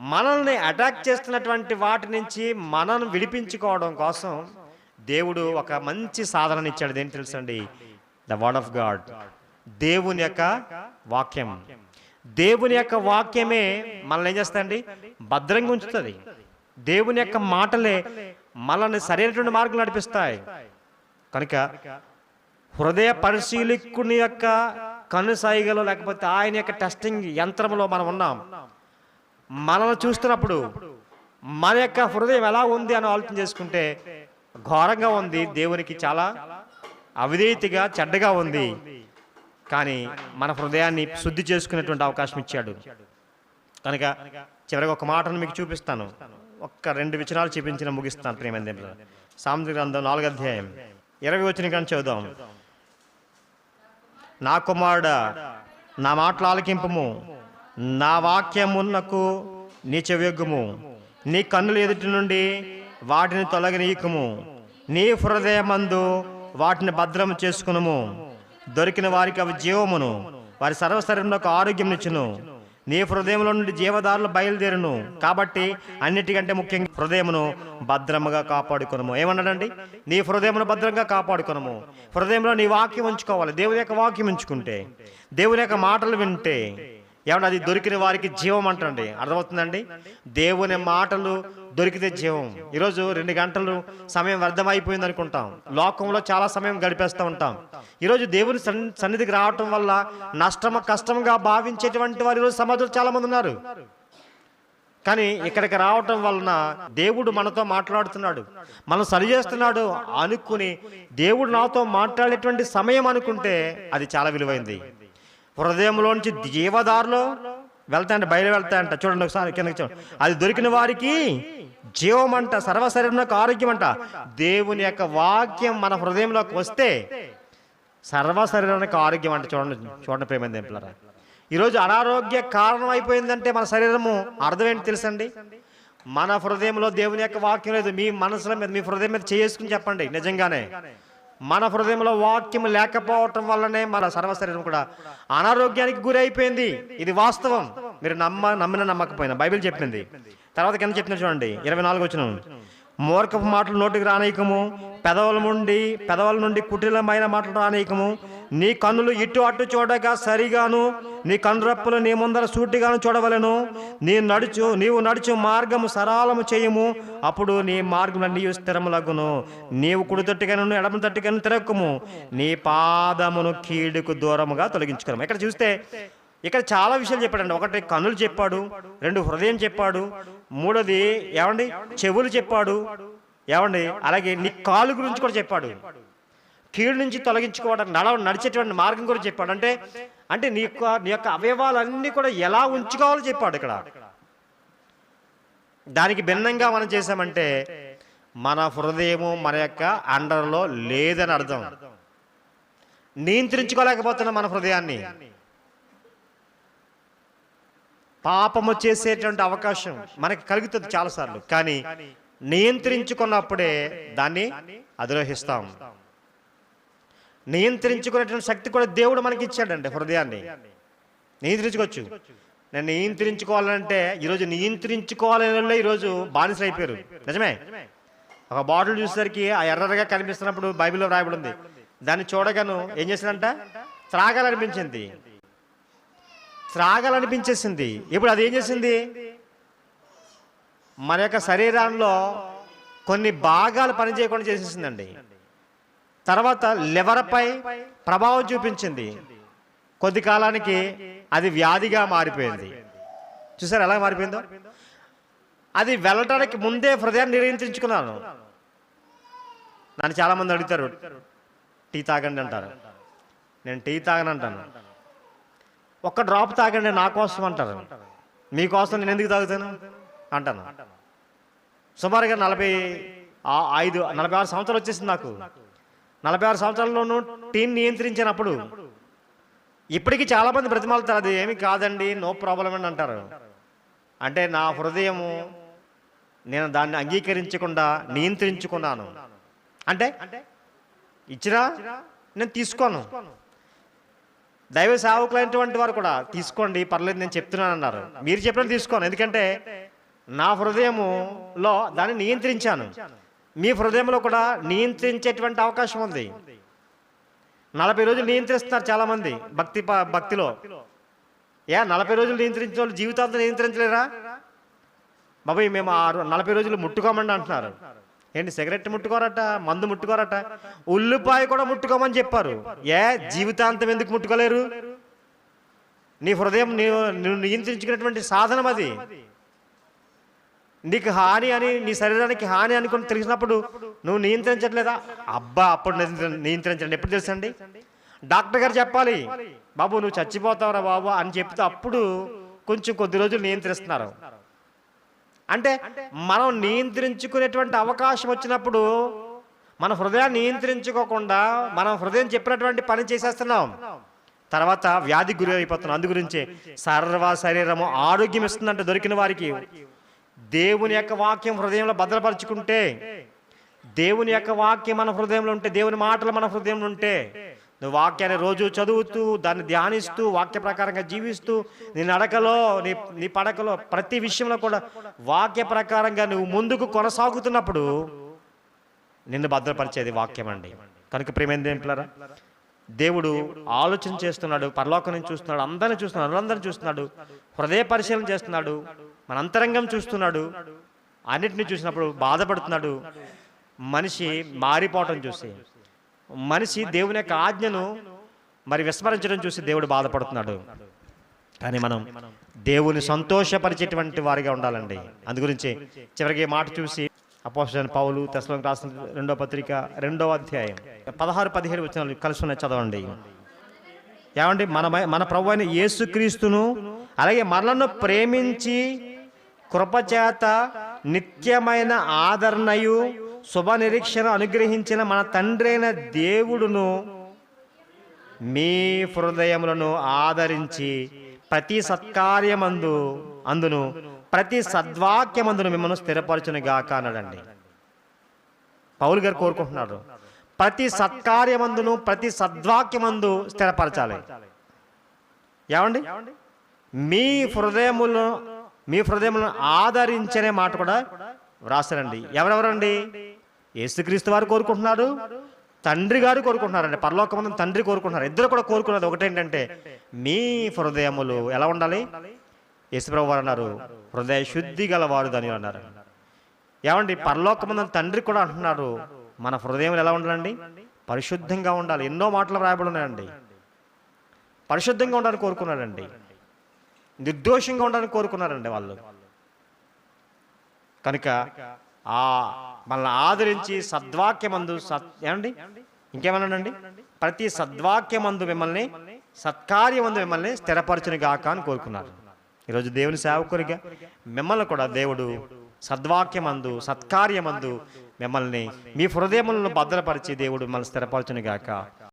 మనల్ని అటాక్ చేస్తున్నటువంటి వాటి నుంచి మనల్ని విడిపించుకోవడం కోసం దేవుడు ఒక మంచి సాధనని ఇచ్చాడు. దేని తెలుసండి? ద వర్డ్ ఆఫ్ గాడ్ దేవుని యొక్క వాక్యం. దేవుని యొక్క వాక్యమే మనల్ని ఏం చేస్తాయండి భద్రంగా ఉంచుతుంది. దేవుని యొక్క మాటలే మనల్ని సరైనటువంటి మార్గం నడిపిస్తాయి. కనుక హృదయ పరిశీలికుని యొక్క కనుసైగలు లేకపోతే ఆయన యొక్క టెస్టింగ్ యంత్రంలో మనం ఉన్నాం. మనల్ని చూస్తున్నప్పుడు మన యొక్క హృదయం ఎలా ఉంది అని ఆలోచన చేసుకుంటే ఘోరంగా ఉంది దేవునికి చాలా అవిధేయతగా చెడ్డగా ఉంది. కానీ మన హృదయాన్ని శుద్ధి చేసుకునేటువంటి అవకాశం ఇచ్చాడు. కనుక చివరికి ఒక మాటను మీకు చూపిస్తాను. ఒక్క రెండు విచనాలు చూపించిన ముగిస్తాను ప్రేమంది సాముద్రిక గ్రంథం నాలుగు అధ్యాయం ఇరవై వచ్చిన కానీ చదుదాం నా కుమారుడ నా మాటలు ఆలకింపము. నా వాక్యమునకు నీ చెవియొగ్గుము నీ కన్నుల ఎదుటి నుండి వాటిని తొలగనీయకము. నీ హృదయమందు వాటిని భద్రం చేసుకునుము. దొరికిన వారికి అవి జీవమును. వారి సర్వశరీరంలో ఆరోగ్యంనిచ్చును నీ హృదయంలో నుండి జీవదారులు బయలుదేరును. కాబట్టి అన్నిటికంటే ముఖ్యంగా హృదయమును భద్రముగా కాపాడుకునము. ఏమన్నాడండి? నీ హృదయమును భద్రంగా కాపాడుకునము. హృదయంలో నీ వాక్యం ఉంచుకోవాలి. దేవుని యొక్క వాక్యం ఉంచుకుంటే దేవుని యొక్క మాటలు వింటే ఏమన్నా అది దొరికిన వారికి జీవం అంటండి. అర్థమవుతుందండి? దేవుని మాటలు దొరికితే జీవం. ఈరోజు రెండు గంటలు సమయం వ్యర్థమైపోయింది అనుకుంటాం. లోకంలో చాలా సమయం గడిపేస్తూ ఉంటాం. ఈరోజు దేవుని సన్- సన్నిధికి రావటం వల్ల నష్టమ కష్టంగా భావించేటువంటి వారు ఈరోజు సమాజంలో చాలా మంది ఉన్నారు. కానీ ఇక్కడికి రావటం వలన దేవుడు మనతో మాట్లాడుతున్నాడు. మనం సరి చేస్తున్నాడు అనుకుని దేవుడు నాతో మాట్లాడేటువంటి సమయం అనుకుంటే అది చాలా విలువైంది. హృదయంలోంచి జీవదారులు వెళ్తాయంట బయలు వెళ్తాయంట. చూడండి ఒకసారి కిందకి చూడండి అది దొరికిన వారికి జీవం అంట సర్వశరీరంలోకి ఆరోగ్యం అంట దేవుని యొక్క వాక్యం మన హృదయంలోకి వస్తే సర్వశరీరానికి ఆరోగ్యం అంట చూడండి చూడండి ప్రేమ ఎంపులరా ఈరోజు అనారోగ్య కారణం అయిపోయిందంటే మన శరీరము అర్థం ఏంటి తెలుసండి? మన హృదయంలో దేవుని యొక్క వాక్యం లేదు. మీ మనసులో మీద మీ హృదయం మీద చేసుకుని చెప్పండి. నిజంగానే. మన హృదయంలో వాక్యం లేకపోవటం వల్లనే మన సర్వశరీరం కూడా అనారోగ్యానికి గురి అయిపోయింది ఇది వాస్తవం. మీరు నమ్మ నమ్మిన నమ్మకపోయినా బైబిల్ చెప్పింది. తర్వాత కింద చెప్పిన చూడండి. ఇరవై నాలుగు వచ్చిన మూర్ఖపు మాటలు నోటికి రానీయకము. పెదవుల నుండి పెదవుల నుండి కుటిలమైన మాటలు రానీయకము. నీ కన్నులు ఇటు అటు చూడగా సరిగాను నీ కన్నురప్పులు నీ ముందర సూటిగాను చూడవలను. నీ నడుచు నీవు నడుచు మార్గము సరళము చేయము. అప్పుడు నీ మార్గం నీవు స్థిరములగును. నీవు కుడి తట్టుకను ఎడమ తట్టుకను తిరక్కుము. నీ పాదమును కీడుకు దూరముగా తొలగించుకున్నాము. ఇక్కడ చూస్తే ఇక్కడ చాలా విషయాలు చెప్పాడండి. ఒకటి కన్నులు చెప్పాడు రెండు హృదయం చెప్పాడు మూడోది ఏమండి? చెవులు చెప్పాడు ఏమండి? అలాగే నీ కాలు గురించి కూడా చెప్పాడు. కీడు నుంచి తొలగించుకోవడం నడ నడిచేటువంటి మార్గం కూడా చెప్పాడు. అంటే అంటే నీ యొక్క నీ యొక్క అవయవాలన్నీ కూడా ఎలా ఉంచుకోవాలో చెప్పాడు ఇక్కడ. దానికి భిన్నంగా మనం చేసామంటే మన హృదయము మన యొక్క అండర్లో లేదని అర్థం. నియంత్రించుకోలేకపోతున్నాం మన హృదయాన్ని. పాపము చేసేటువంటి అవకాశం మనకి కలుగుతుంది చాలాసార్లు. కానీ నియంత్రించుకున్నప్పుడే దాన్ని అధిరోహిస్తాం. నియంత్రించుకునేటువంటి శక్తి కూడా దేవుడు మనకి ఇచ్చాడండి హృదయాన్ని. నియంత్రించుకోవచ్చు. నేను నియంత్రించుకోవాలంటే ఈరోజు నియంత్రించుకోవాలని ఈరోజు బానిసలు అయిపోయారు నిజమే? ఒక బాటిల్ చూసేసరికి ఆ ఎర్రగా కనిపిస్తున్నప్పుడు బైబిల్లో రాయబడి ఉంది. దాన్ని చూడగాను ఏం చేసిందంట? త్రాగాలనిపించింది. త్రాగాలనిపించేసింది. ఇప్పుడు అది ఏం చేసింది? మన యొక్క శరీరంలో కొన్ని భాగాలు పనిచేయకుండా చేసేసిందండి. తర్వాత లివర్పై ప్రభావం చూపించింది. కొద్ది కాలానికి అది వ్యాధిగా మారిపోయింది. చూసారు ఎలా మారిపోయిందో? అది వెళ్ళటానికి ముందే హృదయాన్ని నిర్ణయించుకున్నాను నన్ను చాలామంది అడుగుతారు టీ తాగండి అంటారు. నేను టీ తాగను అంటాను. ఒక్క డ్రాప్ తాగండి నా కోసం అంటారు. మీకోసం నేను ఎందుకు తాగుతాను? అంటాను. సుమారుగా నలభై ఐదు నలభై ఆరు సంవత్సరాలు వచ్చేసింది నాకు. నలభై ఆరు సంవత్సరాల్లోనూ టీం నియంత్రించినప్పుడు ఇప్పటికీ చాలామంది బ్రతిమాలుతారు. అది ఏమి కాదండి నో ప్రాబ్లం అని అంటారు. అంటే నా హృదయము నేను దాన్ని అంగీకరించకుండా నియంత్రించుకున్నాను. అంటే ఇచ్చినా నేను తీసుకోను. దైవ సేవకులైనటువంటి వారు కూడా తీసుకోండి పర్లేదు నేను చెప్తున్నాను అన్నారు. మీరు చెప్పిన తీసుకోను. ఎందుకంటే నా హృదయములో దాన్ని నియంత్రించాను. మీ హృదయంలో కూడా నియంత్రించేటువంటి అవకాశం ఉంది. నలభై రోజులు నియంత్రిస్తున్నారు చాలామంది భక్తి ప- భక్తిలో. ఏ నలభై రోజులు నియంత్రించిన వాళ్ళు జీవితాంతం నియంత్రించలేరా? బాబాయ్ మేము ఆరు నలభై రోజులు ముట్టుకోమండి అంటున్నారు. ఏంటి సిగరెట్ ముట్టుకోరట మందు ముట్టుకోరట? ఉల్లిపాయ కూడా ముట్టుకోమని చెప్పారు. ఏ జీవితాంతం ఎందుకు ముట్టుకోలేరు? నీ హృదయం నీవు నువ్వు నియంత్రించుకున్నటువంటి సాధనం అది. నీకు హాని అని నీ శరీరానికి హాని అనుకుని తెలిసినప్పుడు నువ్వు నియంత్రించట్లేదా? అబ్బా అప్పుడు నియంత్రించండి. ఎప్పుడు తెలుసండి? డాక్టర్ గారు చెప్పాలి బాబు నువ్వు చచ్చిపోతావురా బాబు అని చెప్తే అప్పుడు కొంచెం కొద్ది రోజులు నియంత్రిస్తున్నారు. అంటే మనం నియంత్రించుకునేటువంటి అవకాశం వచ్చినప్పుడు మన హృదయాన్ని నియంత్రించుకోకుండా మనం హృదయం చెప్పినటువంటి పని చేసేస్తున్నాం. తర్వాత వ్యాధి గురి అయిపోతున్నాం. అందు గురించి సర్వ శరీరము ఆరోగ్యం ఇస్తుందంటే దొరికిన వారికి. దేవుని యొక్క వాక్యం హృదయంలో భద్రపరుచుకుంటే దేవుని యొక్క వాక్యం మన హృదయంలో ఉంటే దేవుని మాటలు మన హృదయంలో ఉంటే నువ్వు వాక్యాన్ని రోజు చదువుతూ దాన్ని ధ్యానిస్తూ వాక్య ప్రకారంగా జీవిస్తూ నీ నడకలో నీ నీ పడకలో ప్రతి విషయంలో కూడా వాక్య ప్రకారంగా నువ్వు ముందుకు కొనసాగుతున్నప్పుడు నిన్ను భద్రపరిచేది వాక్యం అండి. కనుక ప్రేమేంది ఏంటారా దేవుడు ఆలోచన చేస్తున్నాడు పరలోకం నుంచి చూస్తున్నాడు అందరిని చూస్తున్నాడు అందరిని చూస్తున్నాడు హృదయ పరిశీలన చేస్తున్నాడు మన అంతరంగం చూస్తున్నాడు. అన్నిటిని చూసినప్పుడు బాధపడుతున్నాడు. మనిషి మారిపోవటం చూసి. మనిషి దేవుని యొక్క ఆజ్ఞను మరి విస్మరించడం చూసి దేవుడు బాధపడుతున్నాడు. కానీ మనం దేవుని సంతోషపరిచేటువంటి వారిగా ఉండాలండి. అందుగురించి చివరికి మాట చూసి అపోజిషన్ పౌలు తెసలం రాసిన రెండో పత్రిక రెండో అధ్యాయం పదహారు పదిహేడు వచ్చిన కలుసుకునే చదవండి. ఏమండి? మన మన ప్రభు అయిన యేసుక్రీస్తును అలాగే మనలను ప్రేమించి కృపచేత నిత్యమైన ఆదరణయు శుభ నిరీక్షణ అనుగ్రహించిన మన తండ్రైన దేవుడును మీ హృదయములను ఆదరించి ప్రతి సత్కార్యమందు అందును ప్రతి సద్వాక్యమందును మిమ్మల్ని స్థిరపరచును గాక అన్నాడండి. పౌలు గారు కోరుకుంటున్నారు. ప్రతి సత్కార్యమందును ప్రతి సద్వాక్యమందు స్థిరపరచాలి. ఏమండి? మీ హృదయములను మీ హృదయములను ఆదరించనే మాట కూడా వ్రాసారండి ఎవరెవరండి? యేసుక్రీస్తు వారు కోరుకుంటున్నారు తండ్రి గారు కోరుకుంటున్నారండి. పరలోకమందు తండ్రి కోరుకుంటున్నారు. ఇద్దరు కూడా కోరుకున్నది ఒకటేంటంటే మీ హృదయములు ఎలా ఉండాలి? యేసుప్రభు వారు అన్నారు హృదయ శుద్ధి గలవారు దాని అన్నారు. ఏమండి? పరలోకమందు తండ్రి కూడా అంటున్నారు మన హృదయం ఎలా ఉండాలండి? పరిశుద్ధంగా ఉండాలి. ఎన్నో మాటలు రాయబడి ఉన్నాయండి. పరిశుద్ధంగా ఉండాలని కోరుకున్నాడండి. నిర్దోషంగా ఉండాలని కోరుకున్నారండి వాళ్ళు. కనుక ఆ మనల్ని ఆదరించి సద్వాక్యమందు సత్ ఏమండి? ఇంకేమన్నానండి ప్రతి సద్వాక్యమందు మిమ్మల్ని సత్కార్యమందు మిమ్మల్ని స్థిరపరచుని గాక అని కోరుకున్నారు. ఈరోజు దేవుని సేవకునిగా మిమ్మల్ని కూడా దేవుడు సద్వాక్యమందు సత్కార్యమందు మిమ్మల్ని మీ హృదయములను భద్రపరిచి దేవుడు మిమ్మల్ని స్థిరపరచుని గాక